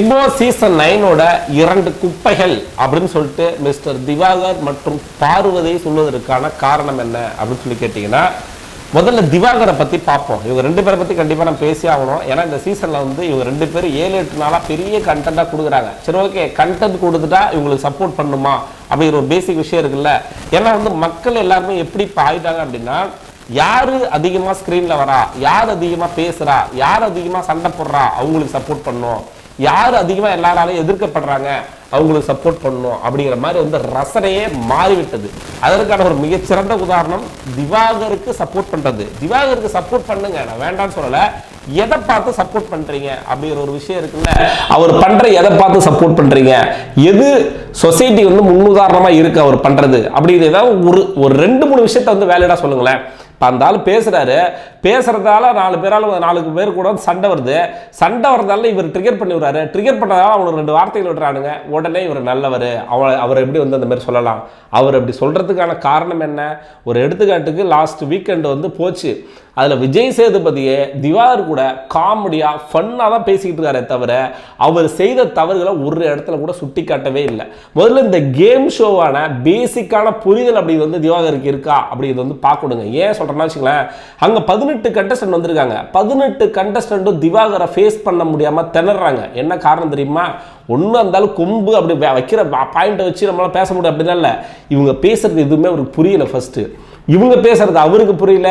Big season நைனோட இரண்டு குப்பைகள் அப்படின்னு சொல்லிட்டு மிஸ்டர் திவாகர் மற்றும் பார்வதி சொல்வதற்கான காரணம் என்ன அப்படின்னு சொல்லி கேட்டிங்கன்னா முதல்ல திவாகரை பற்றி பார்ப்போம். இவங்க ரெண்டு பேரை பற்றி கண்டிப்பாக நான் பேசி ஆகணும். ஏன்னா இந்த சீசனில் வந்து இவங்க ரெண்டு பேரும் ஏழு எட்டு நாளாக பெரிய கண்டென்ட்டாக கொடுக்குறாங்க. சரி ஓகே கண்டென்ட் கொடுத்துட்டா இவங்களுக்கு சப்போர்ட் பண்ணுமா? அப்படிங்கிற ஒரு பேசிக் விஷயம் இருக்குல்ல. ஏன்னா வந்து மக்கள் எல்லாருமே எப்படி இப்போ அப்படின்னா யாரு அதிகமாக ஸ்க்ரீனில் வரா? யார் அதிகமாக பேசுகிறா யார் அதிகமாக சண்டை போடுறா? அவங்களுக்கு சப்போர்ட் பண்ணும். யார் அதிகமாக எல்லாராலையும் எதிர்க்கப்படுறாங்க அவங்களுக்கு சப்போர்ட் பண்ணணும் அப்படிங்கிற மாதிரி வந்து ரசனையே மாறிவிட்டது. அதற்கான ஒரு மிகச்சிறந்த உதாரணம் திவாகருக்கு சப்போர்ட் பண்ணுறது திவாகருக்கு சப்போர்ட் பண்ணுங்க நான் வேண்டாம்னு சொல்லலை. எதை பார்த்து சப்போர்ட் பண்ணுறீங்க அப்படிங்கிற ஒரு விஷயம் இருக்குல்ல. அவர் பண்ணுற எதை பார்த்து சப்போர்ட் பண்ணுறீங்க எது சொசைட்டி வந்து முன்னுதாரணமாக இருக்குது அவர் பண்ணுறது அப்படிங்கிறது ஏதாவது ஒரு ஒரு ரெண்டு மூணு விஷயத்த வந்து வேலையிடா சொல்லுங்களேன். இப்போ அந்த ஆள் பேசுகிறாரு பேசுகிறதால நாலு பேரால் நாலு பேர் கூட வந்து சண்டை வருது. சண்டை வரதால இவர் ட்ரிகர் பண்ணி விடுறாரு ட்ரிகர் பண்ணதால அவனுக்கு ரெண்டு வார்த்தைகள் விடுறானுங்க. உடனே இவர் நல்லவர். அவ அவர் எப்படி வந்து அந்த மாதிரி சொல்லலாம்? அவர் அப்படி சொல்கிறதுக்கான காரணம் என்ன? ஒரு எடுத்துக்காட்டுக்கு லாஸ்ட் வீக்கெண்டு வந்து போச்சு. அதில் விஜய் சேதுபதியே திவார் கூட காமெடியாக ஃபன்னாக தான் பேசிக்கிட்டு இருக்காரே தவிர அவர் செய்த தவறுகளை ஒரு இடத்துல கூட சுட்டி காட்டவே இல்லை. முதல்ல இந்த கேம் ஷோவான பேசிக்கான புரிதல் அப்படி வந்து திவாகருக்கு இருக்கா? அப்படிங்கிறது வந்து பார்க்கணுங்க. ஏன் சொல்கிறேன்னா வச்சுங்களேன் அங்கே பதினெட்டு கண்டஸ்டன்ட் வந்திருக்காங்க. பதினெட்டு கண்டஸ்டண்ட்டும் திவாகரை ஃபேஸ் பண்ண முடியாமல் திணறாங்க. என்ன காரணம் தெரியுமா? ஒன்றும் இருந்தாலும் கொம்பு அப்படி வைக்கிற பாயிண்ட்டை வச்சு நம்மளால பேச முடியும். அப்படின்னா இல்லை இவங்க பேசுறது எதுவுமே அவருக்கு புரியல ஃபஸ்ட்டு இவங்க பேசுறது அவருக்கு புரியல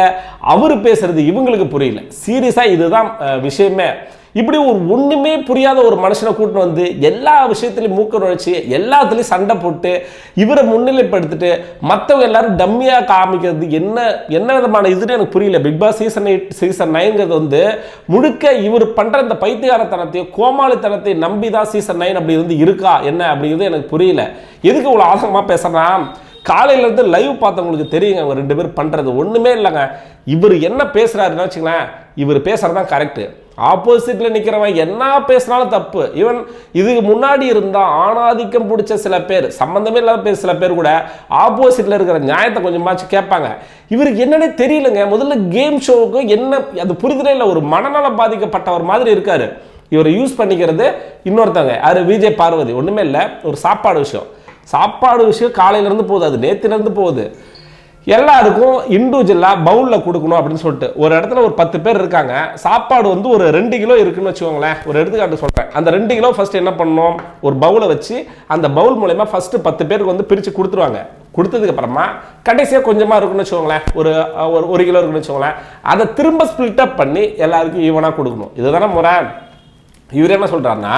அவர் பேசுறது இவங்களுக்கு புரியல. சீரியஸாக இதுதான் விஷயமே. இப்படி ஒரு ஒன்றுமே புரியாத ஒரு மனுஷனை கூட்டின்னு வந்து எல்லா விஷயத்துலையும் மூக்க நுழைச்சி எல்லாத்துலேயும் சண்டை போட்டு இவரை முன்னிலைப்படுத்திட்டு மற்றவங்க எல்லாரும் டம்மியாக காமிக்கிறது என்ன என்ன விதமான இதுன்னு எனக்கு புரியல. Bigg Boss season eight season நைன்கிறது வந்து முழுக்க இவர் பண்ணுற இந்த பைத்தியகாரத்தனத்தையும் கோமாளித்தனத்தை நம்பி தான் சீசன் நைன் அப்படி வந்து இருக்கா என்ன அப்படிங்கிறது எனக்கு புரியல. எதுக்கு இவ்வளோ ஆதங்கமாக பேசுகிறான் காலையிலேருந்து லைவ் பார்த்தவங்களுக்கு தெரியுங்க அவங்க ரெண்டு பேரும் பண்ணுறது ஒன்றுமே இல்லைங்க. இவர் என்ன பேசுகிறாருன்னு வச்சுங்களேன் இவர் பேசுறதுதான் கரெக்டு ஆப்போசிட்ல நிற்கிறவன் என்ன பேசினாலும் தப்பு. ஈவன் இதுக்கு முன்னாடி இருந்தா ஆணாதிக்கம் பிடிச்ச சில பேர் சம்பந்தமே இல்லாத பேர் சில பேர் கூட ஆப்போசிட்ல இருக்கிற நியாயத்தை கொஞ்சமாச்சும் கேட்பாங்க. இவருக்கு என்னன்னே தெரியலங்க. முதல்ல கேம் ஷோவுக்கு என்ன அது புரிதலே இல்லை. ஒரு மனநலம் பாதிக்கப்பட்டவர் மாதிரி இருக்காரு. இவரை யூஸ் பண்ணிக்கிறது இன்னொருத்தவங்க யாரு? விஜய் பார்வதி ஒண்ணுமே இல்லை. ஒரு சாப்பாடு விஷயம். சாப்பாடு விஷயம் காலையிலேருந்து போகுது. அது நேத்திலேருந்து போகுது. எல்லாருக்கும் இண்டிவிஜுவலாக பவுலில் கொடுக்கணும் அப்படின்னு சொல்லிட்டு. ஒரு இடத்துல ஒரு பத்து பேர் இருக்காங்க. சாப்பாடு வந்து ஒரு ரெண்டு கிலோ இருக்குன்னு வச்சுக்கோங்களேன். ஒரு எடுத்துக்காட்டு சொல்கிறேன் அந்த ரெண்டு கிலோ ஃபர்ஸ்ட் என்ன பண்ணணும்? ஒரு பவுலை வச்சு அந்த பவுல் மூலயமா ஃபஸ்ட்டு பத்து பேருக்கு வந்து பிரித்து கொடுத்துருவாங்க. கொடுத்ததுக்கு அப்புறமா கடைசியாக கொஞ்சமாக இருக்குன்னு வச்சுக்கோங்களேன். ஒரு ஒரு ஒரு கிலோ இருக்குன்னு வச்சுக்கோங்களேன். அதை திரும்ப ஸ்பிளிட்டப் பண்ணி எல்லாருக்கும் ஈவனாக கொடுக்கணும். இதுதானே முறை இவர் என்ன சொல்கிறாருன்னா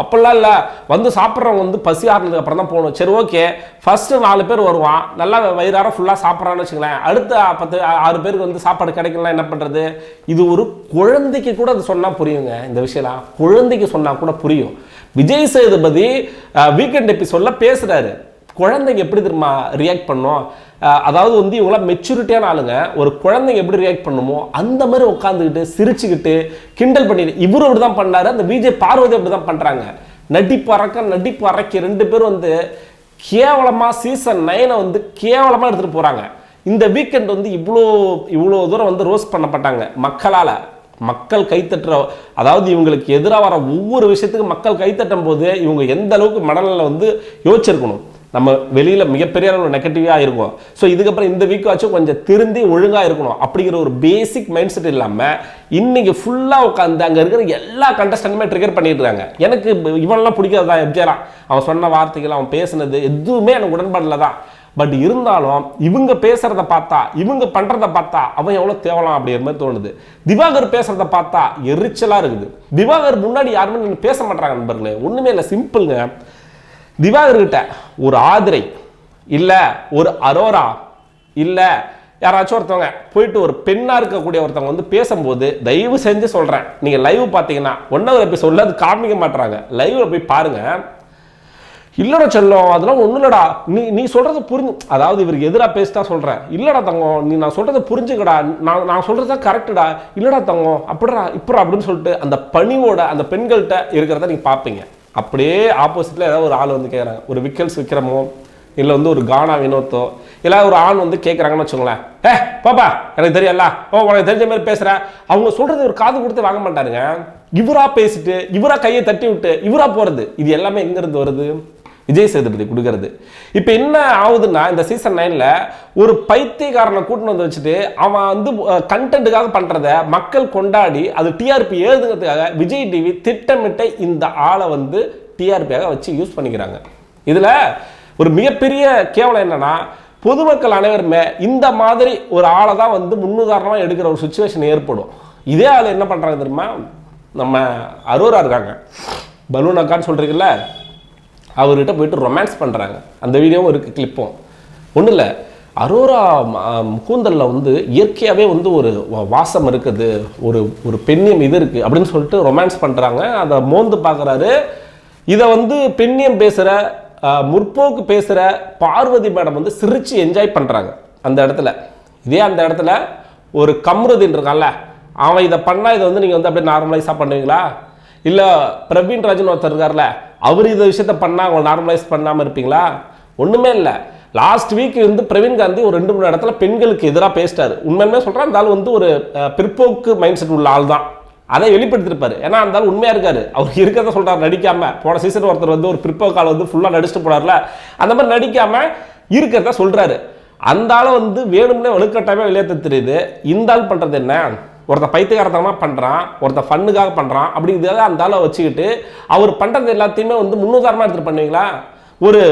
அப்போல்லாம் இல்லை வந்து சாப்பிட்றவங்க வந்து பசி ஆறுனதுக்கு அப்புறம் தான் போகணும். சரி ஓகே ஃபஸ்ட்டு நாலு பேர் வருவான். நல்லா வயிறார ஃபுல்லாக சாப்பிட்றான்னு வச்சுங்களேன் அடுத்த பத்து ஆறு பேருக்கு வந்து சாப்பாடு கிடைக்கலாம் என்ன பண்ணுறது இது ஒரு குழந்தைக்கு கூட அது சொன்னால் புரியுங்க இந்த விஷயம்லாம். குழந்தைக்கு சொன்னால் கூட புரியும். விஜய் சேதுபதி வீக்கெண்ட் எபிசோடில் பேசுகிறாரு குழந்தைங்க எப்படி தெரியுமா ரியாக்ட் பண்ணும்? அதாவது வந்து இவங்களாம் மெச்சூரிட்டியான ஆளுங்க. ஒரு குழந்தைங்க எப்படி ரியாக்ட் பண்ணுமோ அந்த மாதிரி உட்காந்துக்கிட்டு சிரிச்சுக்கிட்டு கிண்டல் பண்ணி இவரும் அப்படி தான் பண்ணாரு அந்த விஜய் பார்வதி அப்படி தான் பண்ணுறாங்க நடிப்பு அறக்க நடிப்பு அறக்க ரெண்டு பேரும் வந்து கேவலமாக சீசன் நைனை வந்து கேவலமாக எடுத்துகிட்டு போகிறாங்க இந்த வீக்கெண்ட் வந்து இவ்வளோ இவ்வளோ தூரம் வந்து ரோஸ் பண்ணப்பட்டாங்க. மக்களால் மக்கள் கைத்தட்டுற அதாவது இவங்களுக்கு எதிராக வர ஒவ்வொரு விஷயத்துக்கும் மக்கள் கைத்தட்டும் போது இவங்க எந்த அளவுக்கு மடலில் வந்து யோசிச்சிருக்கணும். நம்ம வெளியில் மிகப்பெரிய அளவில் நெகட்டிவாக இருக்கும். ஸோ இதுக்கப்புறம் இந்த வீக்காச்சும் கொஞ்சம் திருந்தி ஒழுங்காக இருக்கணும் அப்படிங்கிற ஒரு பேசிக் மைண்ட் செட் இல்லாமல் இன்னைக்கு ஃபுல்லாக உட்காந்து அங்கே இருக்கிற எல்லா கண்டஸ்டன்ட்டுமே ட்ரிகர் பண்ணிடுறாங்க. இருக்காங்க எனக்கு இவன்லாம் பிடிக்காது எப்ஜேரா அவன் சொன்ன வார்த்தைகள் அவன் பேசுனது எதுவுமே எனக்கு உடன்பாடில் தான். பட் இருந்தாலும் இவங்க பேசுறத பார்த்தா இவங்க பண்றத பார்த்தா அவன் எவ்வளவு தேவலாம் அப்படிங்கிற மாதிரி தோணுது. திவாகர் பேசுறத பார்த்தா எரிச்சலா இருக்குது. திவாகர் முன்னாடி யாருமே பேச மாட்டாங்க நண்பர்களே. ஒண்ணுமே இல்லை. சிம்பிள்ங்க திவாகர்கிட்ட ஒரு ஆதிரை இல்லை ஒரு அரோரா இல்லை யாராச்சும் ஒருத்தவங்க போயிட்டு ஒரு பெண்ணாக இருக்கக்கூடிய ஒருத்தவங்க வந்து பேசும்போது தயவு செஞ்சு சொல்கிறேன் நீங்கள் லைவ் பார்த்தீங்கன்னா ஒன்னாவது சொல்ல அது காமிக்க மாட்டுறாங்க லைவில் போய் பாருங்கள் இல்லைடா செல்லம் அதெல்லாம் ஒன்றும் இல்லடா. நீ நீ சொல்கிறது புரிஞ்சு அதாவது இவருக்கு எதிராக பேசிட்டா சொல்கிறேன் இல்லைடா தங்கம் நீ நான் சொல்கிறத புரிஞ்சுக்கடா. நான் நான் சொல்கிறது தான் கரெக்டுடா இல்லைடா தங்கம் அப்படிடா இப்படா அப்படின்னு சொல்லிட்டு அந்த பணிவோட அந்த பெண்கள்கிட்ட இருக்கிறத நீங்கள் பார்ப்பீங்க. அப்படியே ஆப்போசிட்ல ஏதாவது ஒரு ஆள் வந்து கேட்குறாங்க ஒரு விக்கல்ஸ் விக்ரமோ இல்லை வந்து ஒரு கானா வினோத்தோ இல்லை ஒரு ஆண் வந்து கேட்குறாங்கன்னு வச்சுக்கோங்களேன். ஏ பாப்பா எனக்கு தெரியல ஓ உனக்கு தெரிஞ்ச மாதிரி பேசுற. அவங்க சொல்றது ஒரு காது கொடுத்து வாங்க மாட்டாருங்க இவரா பேசிட்டு இவரா கையை தட்டி விட்டு இவரா போறது. இது எல்லாமே எங்க இருந்து வருது? விஜய் சேதுபதி கொடுக்கறது. இப்போ என்ன ஆகுதுன்னா இந்த சீசன் நைனில் ஒரு பைத்தியக்காரனை கூட்டின்னு வந்து வச்சுட்டு அவன் வந்து கண்டென்ட்டுக்காக பண்ணுறத மக்கள் கொண்டாடி அது டிஆர்பி எழுதுங்கிறதுக்காக விஜய் டிவி திட்டமிட்ட இந்த ஆளை வந்து டிஆர்பியாக வச்சு யூஸ் பண்ணிக்கிறாங்க. இதில் ஒரு மிகப்பெரிய கேவலம் என்னென்னா பொதுமக்கள் அனைவருமே இந்த மாதிரி ஒரு ஆளை தான் வந்து முன்னுதாரணமாக எடுக்கிற ஒரு சுச்சுவேஷன் ஏற்படும். இதே ஆள் என்ன பண்ணுறாங்க தெரியுமா? நம்ம அரோரா இருக்காங்க. பலூன் அக்கான்னு சொல்றீங்கல்ல? அவர்கிட்ட போயிட்டு ரொமான்ஸ் பண்ணுறாங்க அந்த வீடியோவும் இருக்குது கிளிப்பும் ஒன்றும் இல்லை அரோரா கூந்தலில் வந்து இயற்கையாகவே வந்து ஒரு வா- வாசம் இருக்குது ஒரு ஒரு பெண்ணியம் இது இருக்குது அப்படின்னு சொல்லிட்டு ரொமான்ஸ் பண்ணுறாங்க அதை மோந்து பார்க்குறாரு இதை வந்து பெண்ணியம் பேசுகிற முற்போக்கு பேசுகிற பார்வதி மேடம் வந்து சிரித்து என்ஜாய் பண்ணுறாங்க அந்த இடத்துல. இதே அந்த இடத்துல ஒரு கம்ருதின் இருக்கான்ல அவன் இதை பண்ணால் இதை வந்து நீங்கள் வந்து அப்படியே நார்மலைஸாக பண்ணுவீங்களா? இல்லை பிரவீன் ராஜன் ஒருத்தர் இருக்கார்ல அவர் இந்த விஷயத்த பண்ணால் அவங்க நார்மலைஸ் பண்ணாமல் இருப்பீங்களா? ஒன்றுமே இல்லை. லாஸ்ட் வீக் வந்து பிரவீன் காந்தி ஒரு ரெண்டு மூணு இடத்துல பெண்களுக்கு எதிராக பேசிட்டார். உண்மையுமே சொல்கிறேன் அந்த ஆள் வந்து ஒரு பிற்போக்கு மைண்ட் செட் உள்ள ஆள் தான். அதை வெளிப்படுத்திருப்பார் ஏன்னா அந்த ஆள் உண்மையா இருக்காரு. அவர் இருக்கிறத சொல்கிறார் நடிக்காம. போன சீசன் ஒருத்தர் வந்து ஒரு பிற்போக்கு ஆள் வந்து ஃபுல்லாக நடிச்சுட்டு போனார்ல. அந்த மாதிரி நடிக்காம இருக்கிறத சொல்கிறாரு அந்த ஆளை வந்து வேணும்னே வலுக்கட்டாயமே வெளியேற்ற தெரியுது. இந்த ஆள் பண்ணுறது என்ன? ஒருத்தன் பைத்தியகாரத்தனமாக பண்ணுறான் ஒருத்தன் ஃபன்னுக்காக பண்ணுறான் அப்படிங்கிறத அந்த ஆளை வச்சுக்கிட்டு அவர் பண்ணுறது எல்லாத்தையுமே வந்து முன்னுதாரணமாக எடுத்துட்டு பண்ணுவீங்களா? ஒரு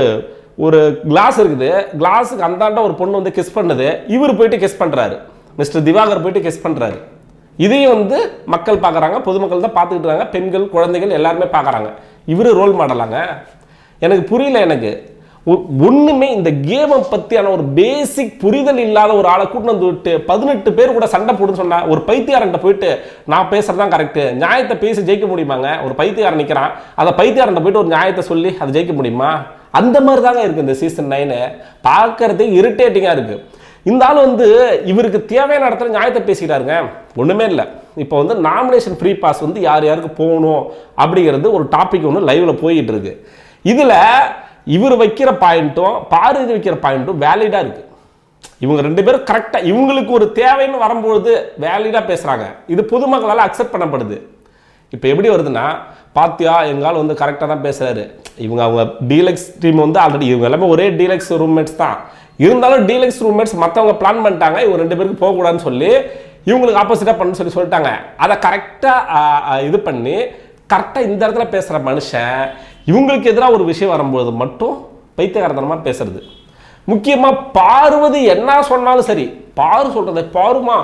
ஒரு கிளாஸ் இருக்குது. கிளாஸுக்கு அந்தாண்ட ஒரு பொண்ணு வந்து கிஸ் பண்ணுது. இவர் போயிட்டு கிஸ் பண்ணுறாரு மிஸ்டர் திவாகர் போயிட்டு கிஸ் பண்ணுறாரு இதையும் வந்து மக்கள் பார்க்குறாங்க பொதுமக்கள் தான் பார்த்துக்கிட்டு இருக்காங்க பெண்கள் குழந்தைகள் எல்லாருமே பார்க்குறாங்க இவர் ரோல் மாடலாங்க எனக்கு புரியல எனக்கு. ஒ- ஒண்ணுமே இந்த கேமை பத்தியான ஒரு பேசிக் புரிதல் இல்லாத ஒரு ஆளை கூட்டு வந்து விட்டு பதினெட்டு பேர் கூட சண்டை போடுன்னு சொன்னா ஒரு பைத்தியாரன்ட்ட போயிட்டு நான் பேசுறதுதான் கரெக்ட் நியாயத்தை பேசி ஜெயிக்க முடியுமாங்க? ஒரு பைத்தியாரன் நிக்கிறான். அதை பைத்தியாரன்ட்ட போயிட்டு ஒரு நியாயத்தை சொல்லி அதை ஜெயிக்க முடியுமா? அந்த மாதிரி தாங்க இருக்கு இந்த சீசன் நைனு பார்க்கறதே இரிட்டேட்டிங்கா இருக்கு. இந்த ஆள் வந்து இவருக்கு தேவையான இடத்துல நியாயத்தை பேசிக்கிறாருங்க. ஒண்ணுமே இல்லை. இப்போ வந்து நாமினேஷன் ஃப்ரீ பாஸ் வந்து யார் யாருக்கு போகணும் அப்படிங்கிறது ஒரு டாபிக் ஒன்று லைவ்ல போயிட்டு இருக்கு. இதுல இவர் வைக்கிற பாயிண்ட்டும் பாரதி வைக்கிற பாயிண்ட்டும் வேலிடாக இருக்குது இவங்க ரெண்டு பேரும் கரெக்டாக இவங்களுக்கு ஒரு தேவைன்னு வரும்பொழுது வேலிடாக பேசுகிறாங்க இது பொதுமக்களால் அக்செப்ட் பண்ணப்படுது. இப்போ எப்படி வருதுன்னா பாத்தியா எங்கால் வந்து கரெக்டாக தான் பேசுகிறாரு இவங்க அவங்க டீலக்ஸ் டீம் வந்து ஆல்ரெடி இவங்க எல்லாமே ஒரே டீலக்ஸ் ரூம்மேட்ஸ் தான். இருந்தாலும் டீலக்ஸ் ரூம்மேட்ஸ் மற்றவங்க பிளான் பண்ணிட்டாங்க இவங்க ரெண்டு பேருக்கு போகக்கூடாதுன்னு சொல்லி இவங்களுக்கு ஆப்போசிட்டாக பண்ணு சொல்லி சொல்லிட்டாங்க. அதை கரெக்டாக இது பண்ணி கரெக்டாக இந்த இடத்துல பேசுகிற மனுஷன் இவங்களுக்கு எதிராக ஒரு விஷயம் வரும்போது மட்டும் பைத்தியகாரத்தனமாக பேசுறது. முக்கியமாக பார்வதி என்ன சொன்னாலும் சரி பாரு சொல்கிறத பாருமா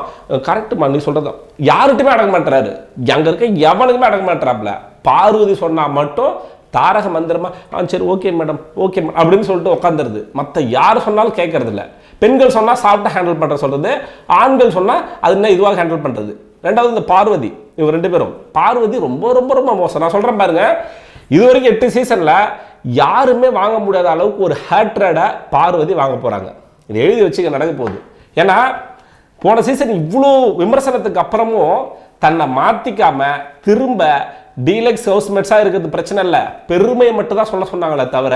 கரெக்டுமா நீ சொல்றது யாருட்டுமே அடங்க மாட்டுறாரு. அங்கே இருக்க எவனுக்குமே அடங்க மாட்டாப்ல பார்வதி சொன்னால் மட்டும் தாரக மந்திரமா ஆ சரி ஓகே மேடம் ஓகே அப்படின்னு சொல்லிட்டு உட்காந்துருது மற்ற யார் சொன்னாலும் கேட்கறதில்ல பெண்கள் சொன்னால் சாஃப்டா ஹேண்டில் பண்ணுற சொல்கிறது ஆண்கள் சொன்னால் அது என்ன இதுவாக ஹேண்டில் பண்ணுறது ரெண்டாவது இந்த பார்வதி இவங்க ரெண்டு பேரும். பார்வதி ரொம்ப ரொம்ப ரொம்ப மோசம். நான் சொல்கிறேன் பாருங்கள் இது வரைக்கும் எட்டு சீசனில் யாருமே வாங்க முடியாத அளவுக்கு ஒரு ஹேட்ரடை பார்வதி வாங்க போகிறாங்க இது எழுதி வச்சுக்க நடக்க போகுது. ஏன்னா போன சீசன் இவ்வளோ விமர்சனத்துக்கு அப்புறமும் தன்னை மாற்றிக்காமல் திரும்ப டீலக்ஸ் ஹவுஸ்மேட்ஸாக இருக்கிறது பிரச்சனை இல்லை. பெருமையை மட்டும் தான் சொல்ல சொன்னாங்களே தவிர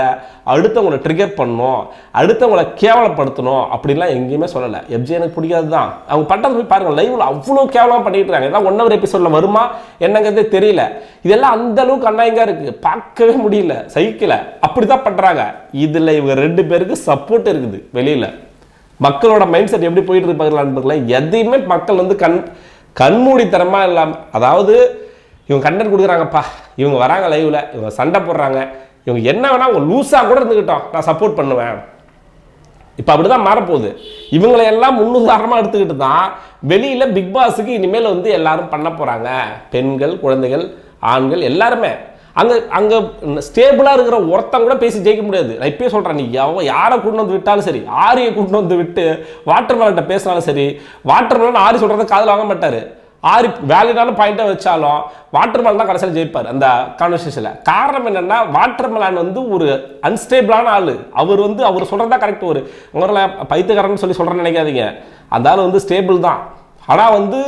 அடுத்தவங்களை ட்ரிகர் பண்ணணும் அடுத்தவங்களை கேவலப்படுத்தணும் அப்படிலாம் எங்கேயுமே சொல்லலை. எப்ஜி எனக்கு பிடிக்காது தான் அவங்க பண்ணுறது போய் பாருங்கள் லைவில் அவ்வளோ கேவலமாக பண்ணிட்டு இருக்காங்க. இதெல்லாம் ஒன் ஹவர் எபிசோடில் வருமா? என்னங்கிறதே தெரியல. இதெல்லாம் அந்த அளவுக்கு அண்ணாயங்க இருக்குது பார்க்கவே முடியல. சைக்கிளை அப்படி தான் பண்ணுறாங்க இதில் இவங்க ரெண்டு பேருக்கு சப்போர்ட் இருக்குது வெளியில். மக்களோட மைண்ட் செட் எப்படி போயிட்டு இருப்பாங்களா எதையுமே மக்கள் வந்து கண் கண்மூடித்தனமாக இல்லாமல் அதாவது இவங்க கண்டென்ட் கொடுக்குறாங்கப்பா. இவங்க வராங்க லைவில் இவங்க சண்டை போடுறாங்க. இவங்க என்ன வேணால் அவங்க லூஸாக கூட இருந்துக்கிட்டோம் நான் சப்போர்ட் பண்ணுவேன். இப்போ அப்படிதான் மாறப்போகுது. இவங்களை எல்லாம் முன்னுதாரணமாக எடுத்துக்கிட்டு தான் வெளியில் பிக் பாஸுக்கு இனிமேல் வந்து எல்லாரும் பண்ண போகிறாங்க பெண்கள் குழந்தைகள் ஆண்கள் எல்லாருமே. அங்கே அங்கே ஸ்டேபிளாக இருக்கிற ஒருத்தன் கூட பேசி ஜெயிக்க முடியாது. நான் இப்பயே சொல்கிறேன் நீ எவ்வளோ யாரை கொண்டு வந்து விட்டாலும் சரி ஆரியை கொண்டு வந்து விட்டு வாட்டர் மேலன்ட்ட பேசினாலும் சரி வாட்டர் மேலன் ஆரி சொல்கிறத காதில் வாங்க மாட்டார். ஆறு வேலிடான பாயிண்ட்டை வச்சாலும் வாட்டர் மேலன் தான் கடைசியில் ஜெயிப்பார் அந்த கான்வர்சேஷனில் காரணம் என்னென்னா வாட்டர் மேலான் வந்து ஒரு அன்ஸ்டேபிளான ஆள். அவர் வந்து அவர் சொல்கிறதா கரெக்ட் ஒரு உங்களை பைத்துக்காரன்னு சொல்லி சொல்கிறேன்னு நினைக்காதீங்க. அந்த ஆள் வந்து ஸ்டேபிள் தான். ஆனால் வந்து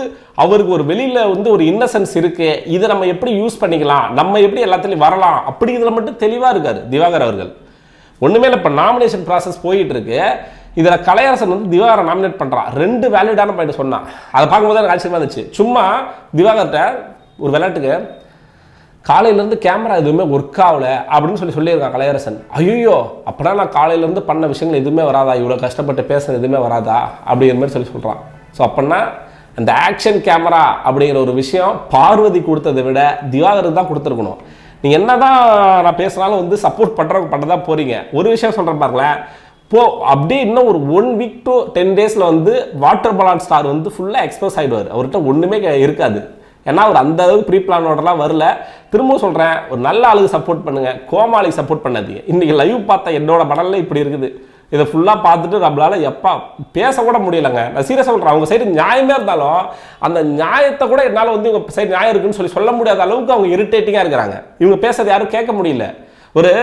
அவருக்கு ஒரு வெளியில் வந்து ஒரு இன்னசென்ஸ் இருக்குது இதை நம்ம எப்படி யூஸ் பண்ணிக்கலாம் நம்ம எப்படி எல்லாத்துலேயும் வரலாம் அப்படிங்கிறதுல மட்டும் தெளிவாக இருக்கார் திவாகர் அவர்கள். ஒன்றுமே இல்லை இப்போ நாமினேஷன் ப்ராசஸ் போயிட்டு இருக்கு. இதில் கலையரசன் வந்து திவாகரை நாமினேட் பண்ணுறான் ரெண்டு வேலிடான பாயிண்ட் சொன்னான் அதை பார்க்கும்போது எனக்கு ஆச்சரியமாக இருந்துச்சு. சும்மா திவாகர்கிட்ட ஒரு விளையாட்டுக்கு காலையிலேருந்து கேமரா எதுவுமே ஒர்க் ஆகல அப்படின்னு சொல்லி சொல்லியிருக்கான் கலையரசன். ஐயோ அப்படின்னா நான் காலையிலேருந்து பண்ண விஷயங்கள் எதுவுமே வராதா? இவ்வளோ கஷ்டப்பட்டு பேசுனது எதுவுமே வராதா? அப்படிங்கிற மாதிரி சொல்லி சொல்கிறான் ஸோ அப்படின்னா அந்த ஆக்ஷன் கேமரா அப்படிங்கிற ஒரு விஷயம் பார்வதி கொடுத்ததை விட திவாகருக்கு தான் கொடுத்துருக்கணும். நீ என்னதான் நான் பேசினாலும் வந்து சப்போர்ட் பண்ணுறவங்க பண்ண தான் போறீங்க. ஒரு விஷயம் சொல்கிறேன் பாருங்களேன். போ அப்படியே இன்னும் ஒரு ஒன் வீக் டு டென் டேஸில் வந்து வாட்டர் பலான் ஸ்டார் வந்து ஃபுல்லாக எக்ஸ்போஸ் ஆகிடுவார் அவர்கிட்ட ஒன்றுமே இருக்காது. ஏன்னா அவர் அந்த அளவுக்கு ப்ரீ பிளானோடலாம் வரல. திரும்பவும் சொல்கிறேன் ஒரு நல்ல ஆளுக்கு சப்போர்ட் பண்ணுங்க. கோமாளிக்கு சப்போர்ட் பண்ணாதீங்க. இன்றைக்கி லைவ் பார்த்தா என்னோட மடலில் இப்படி இருக்குது. இதை ஃபுல்லாக பார்த்துட்டு நம்மளால் எப்பா பேசக்கூட முடியலைங்க முடியலங்க. நான் சீரியஸாக சொல்கிறேன் அவங்க சைடு நியாயமே இருந்தாலும் அந்த நியாயத்தை கூட என்னால் வந்து இவங்க சைடு நியாயம் இருக்குன்னு சொல்லி சொல்ல முடியாத அளவுக்கு அவங்க இரிட்டேட்டிங்காக இருக்கிறாங்க. இவங்க பேசுறது யாரும் கேட்க முடியல. ஒரு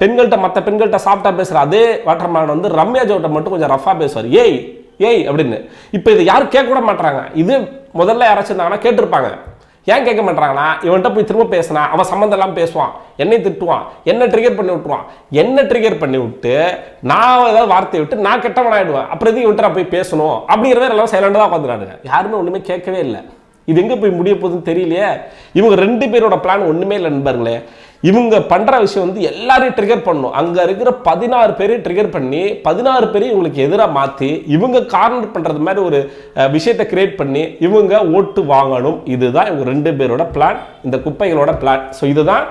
பெண்கள்கிட்ட மற்ற பெண்கள்கிட்ட சாப்பிட்டா பேசுகிற அதே வாட்டர்மேன் வந்து ரம்யா ஜோட்ட மட்டும் கொஞ்சம் ரஃபாக பேசுவார். ஏய் ஏய் அப்படின்னு. இப்போ இதை யாரும் கேட்க கூட மாட்றாங்க. இது முதல்ல யாராச்சும் இருந்தாங்கன்னா கேட்டிருப்பாங்க. ஏன் கேட்க மாட்டாங்கன்னா இவன்கிட்ட போய் திரும்ப பேசினா அவன் சம்மந்தம் எல்லாம் பேசுவான். என்னை திட்டுவான். என்ன ட்ரிகர் பண்ணி விட்டுருவான். என்ன ட்ரிகர் பண்ணி விட்டு நான் ஏதாவது வார்த்தையை விட்டு நான் கெட்டவன் ஆயிடுவேன் அப்புறம் எதுக்கு இவன்ட்டு நான் போய் பேசணும்? அப்படிங்கிறத எல்லாம் சைலண்டாக தான் உட்காந்துறானுங்க யாருமே ஒன்றுமே கேட்கவே இல்லை. இது எங்கே போய் முடிய போகுதுன்னு தெரியலையே? இவங்க ரெண்டு பேரோட பிளான் ஒன்றுமே இல்லை நண்பர்களே. இவங்க பண்ற விஷயம் வந்து எல்லாரையும் ட்ரிகர் பண்ணும். அங்க இருக்கிற பதினாறு பேரையும் ட்ரிகர் பண்ணி பதினாறு பேரையும் இவங்களுக்கு எதிராக மாத்தி இவங்க கார்னர் பண்றது மாதிரி ஒரு விஷயத்தை கிரியேட் பண்ணி இவங்க ஓட்டு வாங்கணும். இதுதான் இவங்க ரெண்டு பேரோட பிளான் இந்த குப்பைகளோட பிளான் ஸோ இதுதான்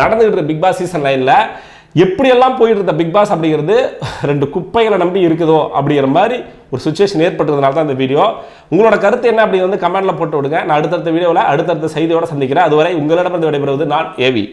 நடந்துகிட்டு இருக்க பிக் பாஸ் சீசன் லைன்ல எப்படியெல்லாம் போயிட்டு இருந்த பிக் பாஸ் அப்படிங்கிறது ரெண்டு குப்பைகளை நம்பி இருக்குதோ அப்படிங்கிற மாதிரி ஒரு சுச்சுவேஷன் ஏற்பட்டதுனால தான் இந்த வீடியோ உங்களோட கருத்து என்ன அப்படி வந்து கமெண்ட்ல போட்டு விடுங்க. நான் அடுத்தடுத்த வீடியோவில் அடுத்தடுத்த செய்தியோட சந்திக்கிறேன். அதுவரை உங்களிடமிருந்து விடைபெறுவது நான் ஏவி